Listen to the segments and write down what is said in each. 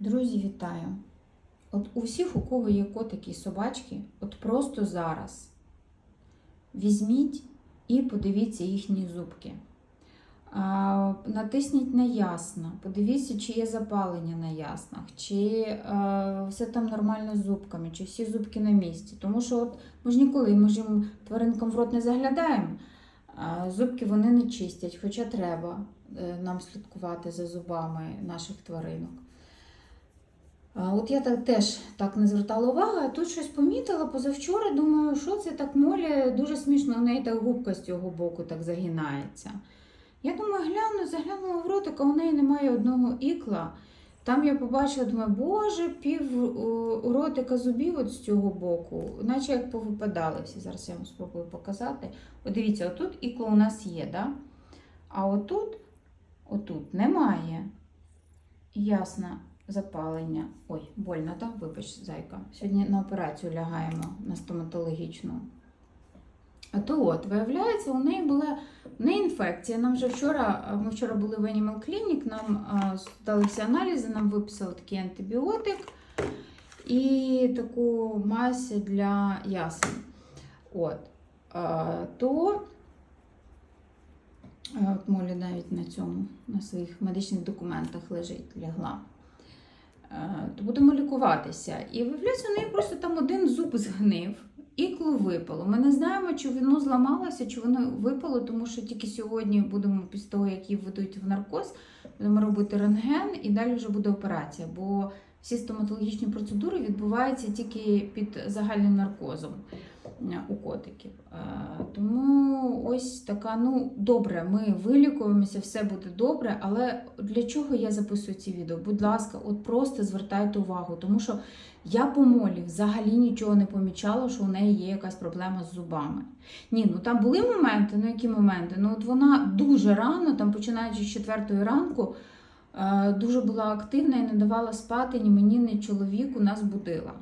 Друзі, вітаю! От у всіх, у кого є котики і собачки, от просто зараз візьміть і подивіться їхні зубки. Натисніть на ясно, подивіться, чи є запалення на яснах, чи е, все там нормально з зубками, чи всі зубки на місці. Тому що от ми ж ніколи ми ж їм тваринкам в рот не заглядаємо, зубки вони не чистять, хоча треба е, нам слідкувати за зубами наших тваринок. От я так теж так не звертала уваги, а тут щось помітила позавчора. Думаю, що це так молі, дуже смішно, у неї так губка з цього боку так загинається. Я думаю, гляну, заглянула в ротик, а у неї немає одного ікла. Там я побачила, думаю, боже, пів у ротика зубів от з цього боку, наче як повипадали всі. Зараз я вам спробую показати. От дивіться, отут ікло у нас є, да? а отут, отут немає. Ясно запалення. Ой, больно, так? Вибач, зайка. Сьогодні на операцію лягаємо на стоматологічну. А то от, виявляється, у неї була в неї інфекція. Нам вже вчора, ми вчора були в Animal Clinic, нам а, дали всі аналізи, нам виписали такий антибіотик і таку мазь для ясен. От. А, то а, от Молі навіть на цьому, на своїх медичних документах лежить, лягла. Е, то будемо лікуватися. І виявляється, у неї просто там один зуб згнив, іклу випало. Ми не знаємо, чи воно зламалося, чи воно випало, тому що тільки сьогодні будемо, після того, як її введуть в наркоз, будемо робити рентген і далі вже буде операція. Бо всі стоматологічні процедури відбуваються тільки під загальним наркозом е, у котиків. Е, Тому ось така, ну добре, ми вилікуємося, все буде добре. Але для чого я записую ці відео? Будь ласка, от просто звертайте увагу, тому що я по молі взагалі нічого не помічала, що у неї є якась проблема з зубами. Ні, ну там були моменти, ну які моменти? Ну от вона дуже рано, там починаючи з четвертої ранку, е, дуже була активна і не давала спати ні мені, ні чоловіку, нас будила.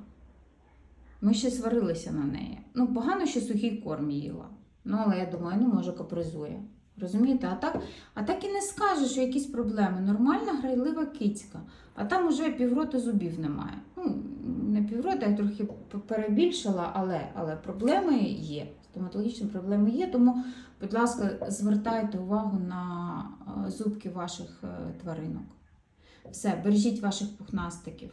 Ми ще сварилися на неї. Ну, погано, що сухий корм їла. Ну, але я думаю, ну може капризує. Розумієте? А так, а так і не скаже, що якісь проблеми. Нормальна грайлива кицька. А там уже піврота зубів немає. Ну, не піврота, я трохи перебільшила, але, але проблеми є. Стоматологічні проблеми є. Тому, будь ласка, звертайте увагу на е, зубки ваших е, тваринок. Все, бережіть ваших пухнастиків.